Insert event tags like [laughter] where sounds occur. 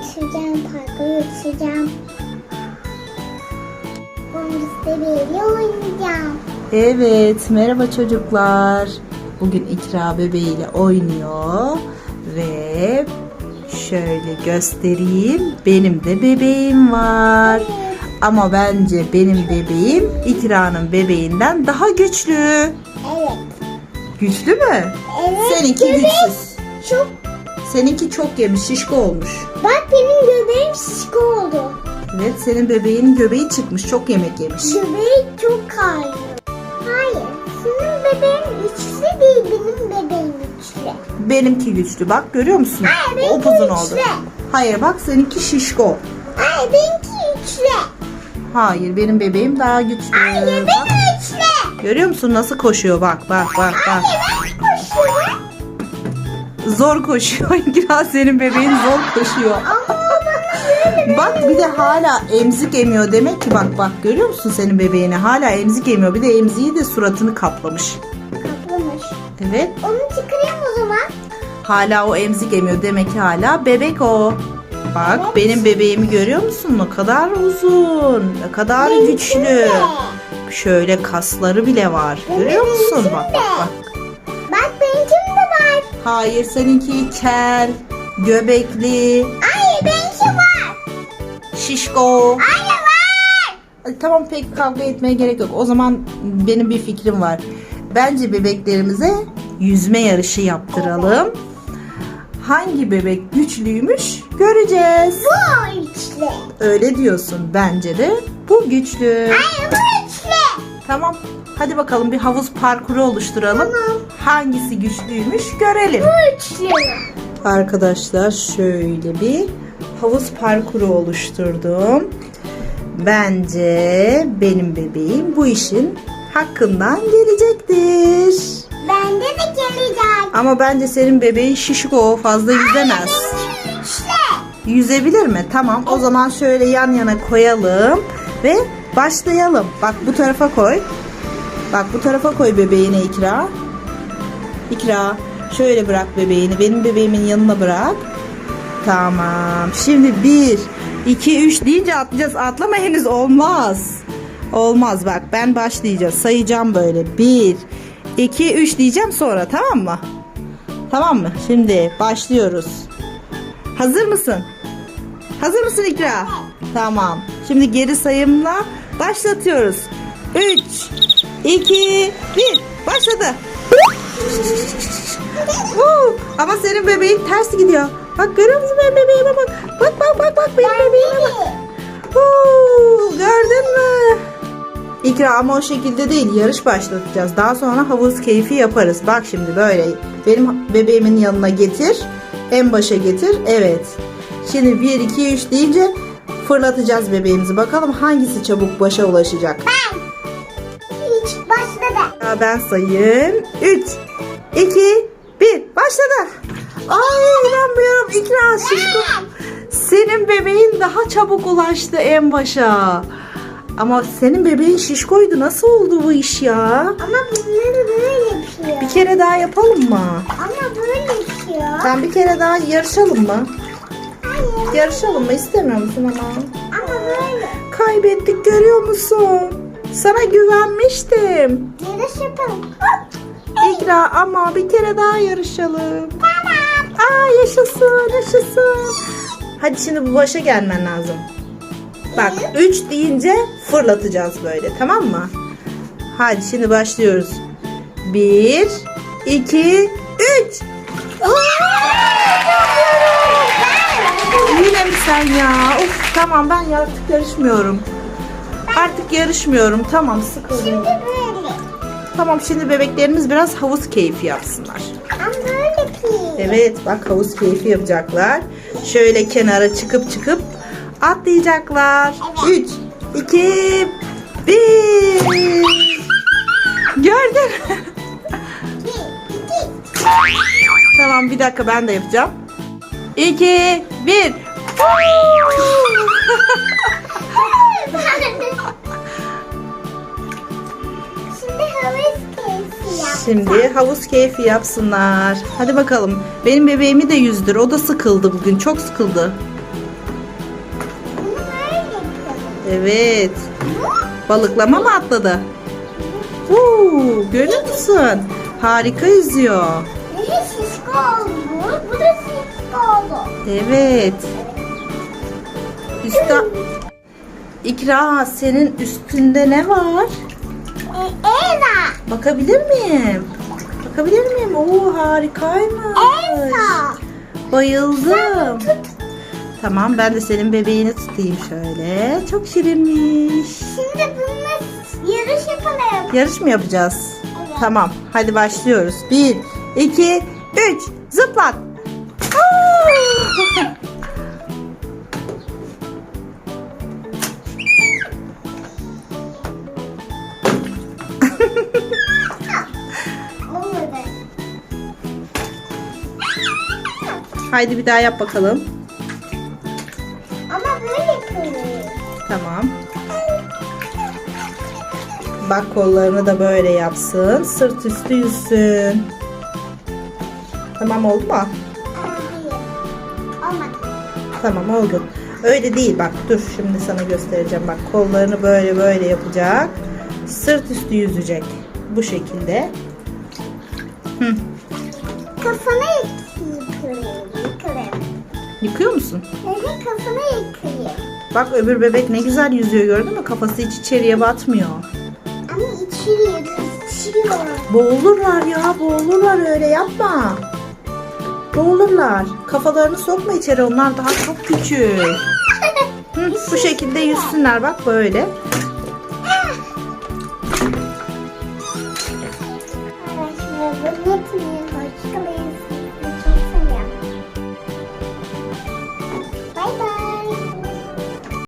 Yetişeceğim, parka yetişeceğim. Bunu seviyeyle oynayacağım. Evet, merhaba çocuklar. Bugün İkra bebeğiyle oynuyor ve şöyle göstereyim. Benim de bebeğim var. Ama bence benim bebeğim İkra'nın bebeğinden daha güçlü. Evet. Güçlü mü? Evet. Seninki güçsüz. Çok. Seninki çok yemiş, şişko olmuş. Bak benim göbeğim şişko oldu. Evet, senin bebeğinin göbeği çıkmış, çok yemek yemiş. Göbeği çok kayıyor. Hayır. Senin bebeğin güçlü değil, benim bebeğim güçlü. Benimki güçlü. Bak görüyor musun? Hayır, benimki Upuzun oldu. güçlü. Hayır bak seninki şişko. Hayır, benimki güçlü. Hayır benim bebeğim daha güçlü. Hayır, benim güçlü. görüyor musun nasıl koşuyor bak bak bak bak. Hayır, ben. Zor koşuyor. [laughs] İkra senin bebeğin zor koşuyor. Bak bir de hala emzik emiyor demek ki bak bak görüyor musun senin bebeğini hala emzik emiyor. Bir de emziği de suratını kaplamış. kaplamış. Evet Onu çıkarayım o zaman. hala o emzik emiyor demek ki hala bebek o. Bak Evet. benim bebeğimi görüyor musun? Ne kadar uzun, ne kadar Benimki güçlü. Şöyle kasları bile var. Görüyor musun? Bak bak bak. Hayır seninki kel, göbekli, Hayır benimki var. şişko. Hayır var. Ay, Tamam pek kavga etmeye gerek yok. O zaman benim bir fikrim var. Bence bebeklerimize yüzme yarışı yaptıralım. Hangi bebek güçlüymüş göreceğiz. Bu güçlü. Öyle diyorsun. Bence de bu güçlü. Hayır bu. Tamam. Hadi bakalım bir havuz parkuru oluşturalım. Tamam. Hangisi güçlüymüş görelim. Bu güçlü. Arkadaşlar şöyle bir havuz parkuru oluşturdum. Bence benim bebeğim bu işin hakkından gelecektir. Bende de gelecek. Ama bence senin bebeğin şişko fazla yüzemez. Güçlü. Yüzebilir mi? Tamam. O zaman şöyle yan yana koyalım ve başlayalım. Bak bu tarafa koy. Bak bu tarafa koy bebeğini İkra. İkra şöyle bırak bebeğini. Benim bebeğimin yanına bırak. Tamam. Şimdi bir, iki, üç deyince atlayacağız. Atlama henüz olmaz. Olmaz bak ben başlayacağız. Sayacağım böyle. Bir, iki, üç diyeceğim sonra tamam mı? Tamam mı? Şimdi başlıyoruz. Hazır mısın? Hazır mısın İkra? Tamam. Şimdi geri sayımla başlatıyoruz. 3, 2, 1. Başladı. Huu, Ama senin bebeğin ters gidiyor. Bak görüyor musun benim bebeğime bak. Bak bak bak bak benim bebeğime bak. Huu, gördün mü? İkra ama o şekilde değil yarış başlatacağız. Daha sonra havuz keyfi yaparız. Bak şimdi böyle benim bebeğimin yanına getir. En başa getir. Evet. Şimdi 1 2 3 deyince fırlatacağız bebeğimizi. Bakalım hangisi çabuk başa ulaşacak. Ben. Hiç başladı. Ben sayayım. 3 2 1 başladı. Ay inanmıyorum İkra şişko. Senin bebeğin daha çabuk ulaştı en başa. Ama senin bebeğin şişkoydu. Nasıl oldu bu iş ya? Ama bunları böyle yapıyor. Bir kere daha yapalım mı? Ama böyle yapıyor. Sen bir kere daha yarışalım mı? Hayır. Yarışalım mı? İstemiyor musun ama? Ama böyle. Kaybettik görüyor musun? Sana güvenmiştim. Yarış yapalım. İkra ama bir kere daha yarışalım. Tamam. Aa yaşasın yaşasın. Hadi şimdi bu başa gelmen lazım. Bak 3 deyince fırlatacağız böyle tamam mı? Hadi şimdi başlıyoruz. 1 2 3 Yine mi sen ya? Of tamam ben artık yarışmıyorum. Artık yarışmıyorum. Tamam sıkıldım. Şimdi böyle. Tamam şimdi bebeklerimiz biraz havuz keyfi yapsınlar. Ama böyle. Evet bak havuz keyfi yapacaklar. Şöyle kenara çıkıp çıkıp atlayacaklar. Evet. 3, 2, 1. Gördün. Tamam bir dakika ben de yapacağım. 2, 1. Şimdi havuz keyfi yapsınlar. Hadi bakalım. Benim bebeğimi de yüzdür. O da sıkıldı bugün. Çok sıkıldı. Evet. Balıklama mı atladı? Uuu, görüyor musun? Harika yüzüyor. Bu da şişko oldu. Evet. Üstte... İkra senin üstünde ne var? E, Eva. Bakabilir miyim? Bakabilir miyim? Oo harikaymış. Elsa. Bayıldım. Tamam ben de senin bebeğini tutayım şöyle. Çok şirinmiş. Şimdi bununla yarış yapalım. Yarış mı yapacağız? Evet. Tamam hadi başlıyoruz. 1, 2, 3 zıplat. Haydi bir daha yap bakalım. Ama böyle kırıyor. Tamam. Bak kollarını da böyle yapsın. Sırt üstü yüzsün. Tamam oldu mu? Olmadı. Tamam oldu. Öyle değil bak dur şimdi sana göstereceğim. Bak kollarını böyle böyle yapacak. Sırt üstü yüzecek. Bu şekilde. Hı. Kafana yıkıyor. Yıkıyor musun? Evet kafamı yıkayayım. Bak öbür bebek ne güzel yüzüyor gördün mü? Kafası hiç içeriye batmıyor. Ama içeriye düşüyor. Boğulurlar ya boğulurlar öyle yapma. Boğulurlar. Kafalarını sokma içeri onlar daha çok küçük. Hı, [laughs] bu şekilde yüzsünler bak böyle. Başka bir